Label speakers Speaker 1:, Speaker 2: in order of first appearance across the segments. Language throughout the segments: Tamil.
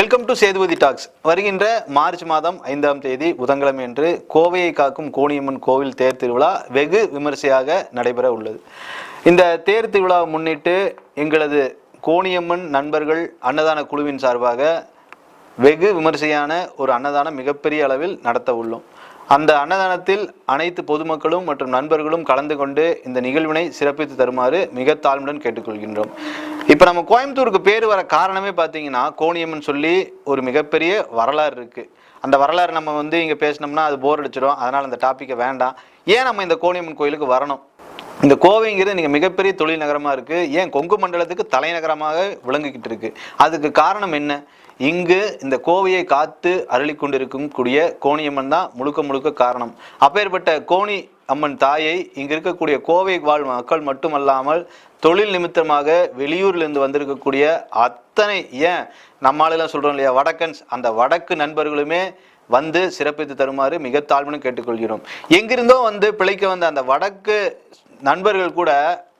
Speaker 1: வெல்கம் டு சேதுபதி டாக்ஸ் வருகின்ற மார்ச் மாதம் ஐந்தாம் தேதி புதன்கிழமை என்று கோவையை காக்கும் கோணியம்மன் கோவில் தேர் திருவிழா வெகு விமரிசையாக நடைபெற உள்ளது. இந்த தேர் திருவிழாவை முன்னிட்டு எங்களது கோணியம்மன் நண்பர்கள் அன்னதான குழுவின் சார்பாக வெகு விமரிசையான ஒரு அன்னதானம் மிகப்பெரிய அளவில் நடத்த உள்ளோம். அந்த அன்னதானத்தில் அனைத்து பொதுமக்களும் மற்றும் நண்பர்களும் கலந்து கொண்டு இந்த நிகழ்வினை சிறப்பித்து தருமாறு மிக தாழ்முடன் கேட்டுக்கொள்கின்றோம். இப்போ நம்ம கோயம்புத்தூருக்கு பேர் வர காரணமே பார்த்தீங்கன்னா கோணியம்மன் சொல்லி ஒரு மிகப்பெரிய வரலாறு இருக்குது அந்த வரலாறு நம்ம வந்து இங்கே பேசினோம்னா அது போர் அடிச்சிடும் அதனால் அந்த டாப்பிக்கை வேண்டாம். ஏன் நம்ம இந்த கோணியம்மன் கோயிலுக்கு வரணும்? இந்த கோவைங்கிறது நீங்கள் மிகப்பெரிய தொழில் நகரமாக இருக்குது ஏன்? கொங்கு மண்டலத்துக்கு தலைநகரமாக விளங்கிக்கிட்டு இருக்கு. அதுக்கு காரணம் என்ன? இங்கு இந்த கோவையை காத்து அருளி கொண்டிருக்கும் கூடிய கோணியம்மன் தான் முழுக்க முழுக்க காரணம். அப்பேற்பட்ட கோணி அம்மன் தாயை இங்கு இருக்கக்கூடிய கோவை வாழ் மக்கள் மட்டுமல்லாமல் தொழில் நிமித்தமாக வெளியூர்லேருந்து வந்திருக்கக்கூடிய அத்தனை ஏன்? நம்மளாலாம் சொல்கிறோம் இல்லையா? வடக்கன்ஸ் அந்த வடக்கு நண்பர்களுமே வந்து சிறப்பித்து தருமாறு மிக தாழ்வுன்னு கேட்டுக்கொள்கிறோம். எங்கிருந்தோ வந்து பிழைக்க வந்த அந்த வடக்கு நண்பர்கள் கூட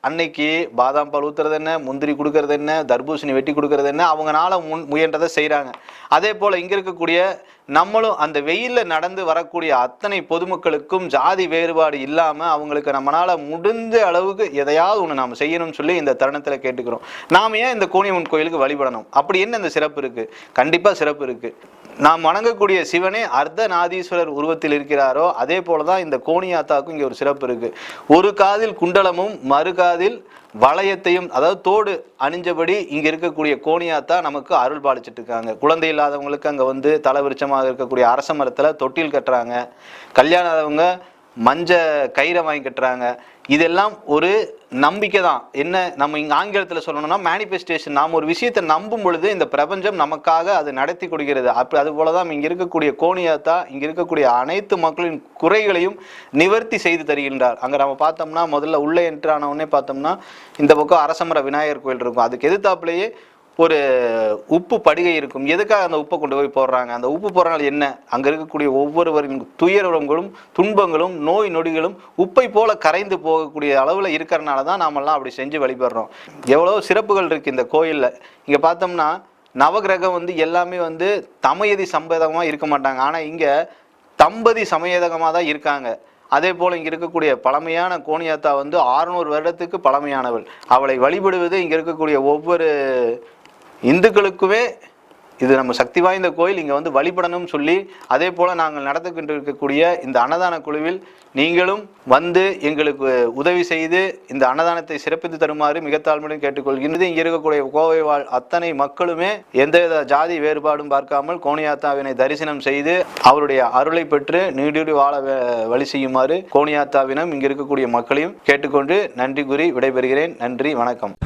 Speaker 1: அன்னைக்கு பாதாம் பால் ஊத்துறது என்ன முந்திரி கொடுக்கறது என்ன தர்பூசணி வெட்டி கொடுக்கறது என்ன அவங்கனால முன் முயன்றதை செய்கிறாங்க அதே போல் இங்கே இருக்கக்கூடிய நம்மளும் அந்த வெயிலில் நடந்து வரக்கூடிய அத்தனை பொதுமக்களுக்கும் ஜாதி வேறுபாடு இல்லாமல் அவங்களுக்கு நம்மளால் முடிஞ்ச அளவுக்கு எதையாவது ஒன்று நாம் செய்யணும்னு சொல்லி இந்த தருணத்தில் கேட்டுக்கிறோம். நாம் ஏன் இந்த கோணியம்மன் கோயிலுக்கு வழிபடணும்? அப்படி என்ன இந்த சிறப்பு இருக்குது கண்டிப்பாக சிறப்பு இருக்குது நாம் வணங்கக்கூடிய சிவனே அர்த்தநாதீஸ்வரர் உருவத்தில் இருக்கிறாரோ அதே போல தான் இந்த கோணியாத்தாவுக்கும் இங்கே ஒரு சிறப்பு இருக்குது ஒரு காதில் குண்டலமும் மறு காதில் வளையத்தையும் அதாவது தோடு அணிஞ்சபடி இங்கே இருக்கக்கூடிய கோணியாத்தா நமக்கு அருள் பாலிச்சிட்டு இருக்காங்க குழந்தை இல்லாதவங்களுக்கு அங்கே வந்து தலைவிருச்சமாக இருக்கக்கூடிய அரச மரத்தில் தொட்டில் கட்டுறாங்க. கல்யாணம் ஆனவங்க மஞ்ச கயிறை வாங்கி கட்டுறாங்க. இதெல்லாம் ஒரு நம்பிக்கை தான். என்ன நம்ம இங்கே ஆங்கிலத்தில் சொல்லணும்னா மேனிஃபெஸ்டேஷன் நாம் ஒரு விஷயத்தை நம்பும் பொழுது இந்த பிரபஞ்சம் நமக்காக அது நடத்தி கொடுக்கிறது. அப்படி அது போல தான் இங்கே இருக்கக்கூடிய கோணியாத்தா இங்கே இருக்கக்கூடிய அனைத்து மக்களின் குறைகளையும் நிவர்த்தி செய்து தருகின்றார். அங்கே நம்ம பார்த்தோம்னா முதல்ல உள்ளே என்ட்ரு பார்த்தோம்னா இந்த பக்கம் அரசமர விநாயகர் கோயில் இருக்கும். அதுக்கு எதிர்த்தாப்புலேயே ஒரு உப்பு படுகை இருக்கும். எதுக்காக அந்த உப்பை கொண்டு போய் போடுறாங்க? அந்த உப்பு போடுறனால என்ன? அங்கே இருக்கக்கூடிய ஒவ்வொருவரின் துயரங்களும் துன்பங்களும் நோய் நொடிகளும் உப்பை போல கரைந்து போகக்கூடிய அளவில் இருக்கிறனால தான் நாமெல்லாம் அப்படி செஞ்சு வழிபடுறோம். எவ்வளோ சிறப்புகள் இருக்குது இந்த கோயிலில். இங்கே பார்த்தோம்னா நவகிரகம் வந்து எல்லாமே வந்து தமயதி சம்பதமா இருக்க மாட்டாங்க. ஆனால் இங்கே தம்பதி சமயதகமாக தான் இருக்காங்க. அதே போல் இங்கே இருக்கக்கூடிய பழமையான கோணியாத்தா வந்து ஆறுநூறு வருடத்துக்கு பழமையானவள். அவளை வழிபடுவது இங்கே இருக்கக்கூடிய ஒவ்வொரு இந்துக்களுக்குமே இது நம்ம சக்தி வாய்ந்த கோயில் இங்கே வந்து வழிபடணும்னு சொல்லி அதே போல் நாங்கள் நடத்துக்கிட்டு இருக்கக்கூடிய இந்த அன்னதான குழுவில் நீங்களும் வந்து எங்களுக்கு உதவி செய்து இந்த அன்னதானத்தை சிறப்பித்து தருமாறு மிக தாழ்மையுடன் கேட்டுக்கொள்கின்றது. இங்கே இருக்கக்கூடிய கோவை வாழ் அத்தனை மக்களுமே எந்தவித ஜாதி வேறுபாடும் பார்க்காமல் கோணியாத்தாவினை தரிசனம் செய்து அவருடைய அருளை பெற்று நீடூடி வாழ வ- வழி செய்யுமாறு கோணியாத்தாவினம் இங்கே இருக்கக்கூடிய மக்களையும் கேட்டுக்கொண்டு நன்றி கூறி விடைபெறுகிறேன். நன்றி வணக்கம்.